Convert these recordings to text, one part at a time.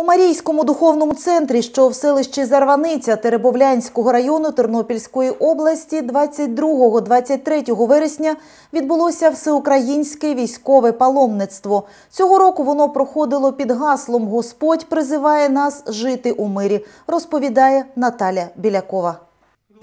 У Марійському духовному центрі, що в селищі Зарваниця Теребовлянського району Тернопільської області, 22-23 вересня відбулося всеукраїнське військове паломництво. Цього року воно проходило під гаслом Господь призиває нас жити у мирі, розповідає Наталя Білякова.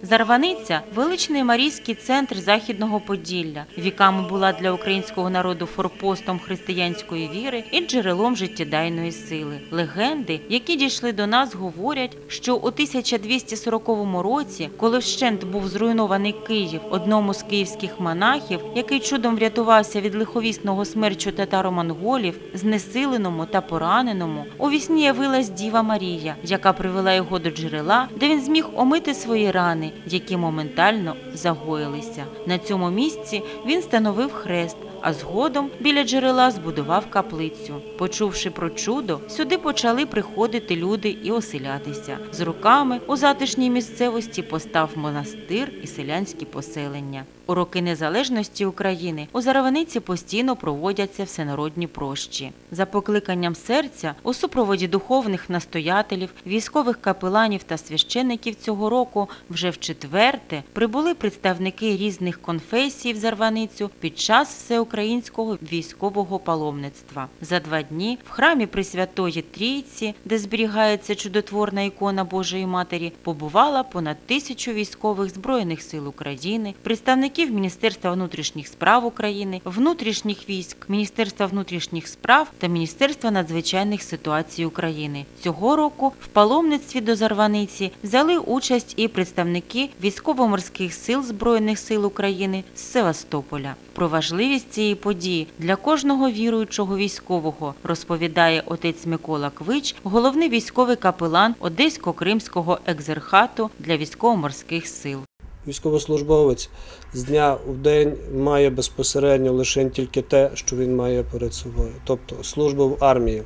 Зарваниця – величний марійський центр Західного Поділля. Віками була для українського народу форпостом християнської віри і джерелом життєдайної сили. Легенди, які дійшли до нас, говорять, що у 1240 році, коли вщент був зруйнований Київ одному з київських монахів, який чудом врятувався від лиховісного смерчу татаро-монголів, знесиленому та пораненому, у вісні явилась Діва Марія, яка привела його до джерела, де він зміг омити свої рани які моментально загоїлися. На цьому місці він становив хрест, а згодом біля джерела збудував каплицю. Почувши про чудо, сюди почали приходити люди і оселятися. З руками у затишній місцевості постав монастир і селянські поселення. У роки незалежності України у Зараваниці постійно проводяться всенародні прощі. За покликанням серця у супроводі духовних настоятелів, військових капеланів та священиків цього року вже в четверте прибули представники різних конфесій в Зарваницю під час всеукраїнського військового паломництва. За два дні в храмі Пресвятої Трійці, де зберігається чудотворна ікона Божої Матері, побувала понад тисячу військових збройних сил України, представників Міністерства внутрішніх справ України, внутрішніх військ, Міністерства внутрішніх справ та Міністерства надзвичайних ситуацій України. Цього року в паломництві до Зарваниці взяли участь і представники військово-морських сил Збройних сил України з Севастополя. Про важливість цієї події для кожного віруючого військового розповідає отець Микола Квич, головний військовий капелан Одесько-Кримського екзерхату для військово-морських сил. Військовослужбовець з дня в день має безпосередньо лише тільки те, що він має перед собою, тобто службу в армії.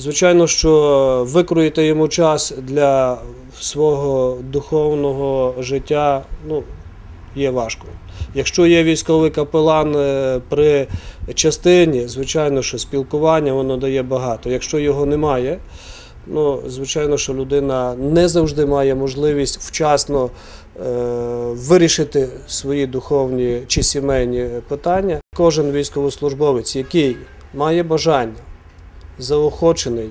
Звичайно, що викроїти йому час для свого духовного життя ну, є важко. Якщо є військовий капелан е, при частині, звичайно, що спілкування воно дає багато. Якщо його немає, ну, звичайно, що людина не завжди має можливість вчасно е, вирішити свої духовні чи сімейні питання. Кожен військовослужбовець, який має бажання, заохочений,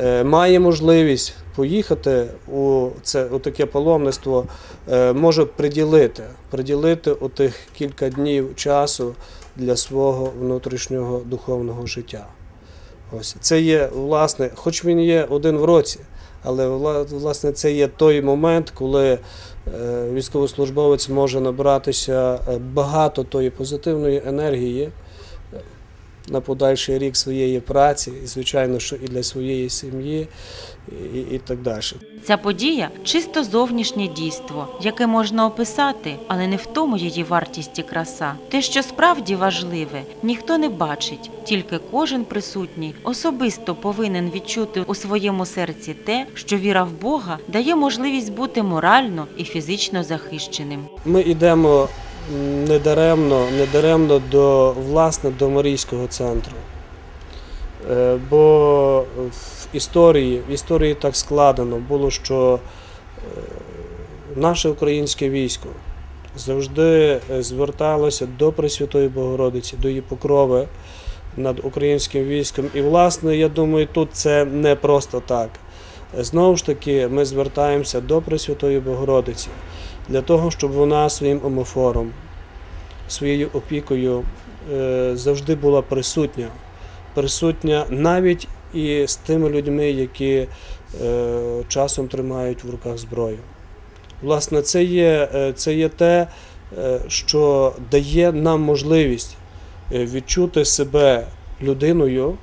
е, має можливість поїхати у це у таке паломництво, е, може приділити, приділити отих кілька днів часу для свого внутрішнього духовного життя. Ось це є власне, хоч він є один в році, але власне це є той момент, коли е, військовослужбовець може набратися багато тої позитивної енергії на подальший рік своєї праці, і звичайно, що і для своєї сім'ї, і, і так далі. Ця подія чисто зовнішнє дійство, яке можна описати, але не в тому її вартість і краса. Те, що справді важливе, ніхто не бачить, тільки кожен присутній особисто повинен відчути у своєму серці те, що віра в Бога дає можливість бути морально і фізично захищеним. Ми йдемо недаремно, недаремно до власне до Марійського центру. Е, Бо в історії, в історії так складено було, що е, наше українське військо завжди е, зверталося до Пресвятої Богородиці, до її покрови над українським військом. І, власне, я думаю, тут це не просто так. Знову ж таки, ми звертаємося до Пресвятої Богородиці для того, щоб вона своїм омофором, своєю опікою е, завжди була присутня. Присутня навіть і з тими людьми, які е, часом тримають в руках зброю. Власне, це є, е, це є те, що дає нам можливість відчути себе людиною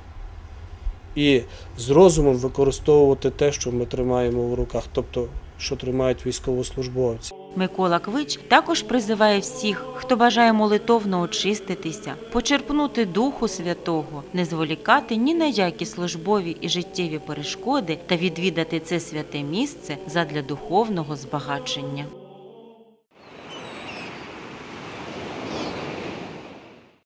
і з розумом використовувати те, що ми тримаємо в руках, тобто що тримають військовослужбовці. Микола Квич також призиває всіх, хто бажає молитовно очиститися, почерпнути Духу Святого, не зволікати ні на які службові і життєві перешкоди та відвідати це святе місце задля духовного збагачення.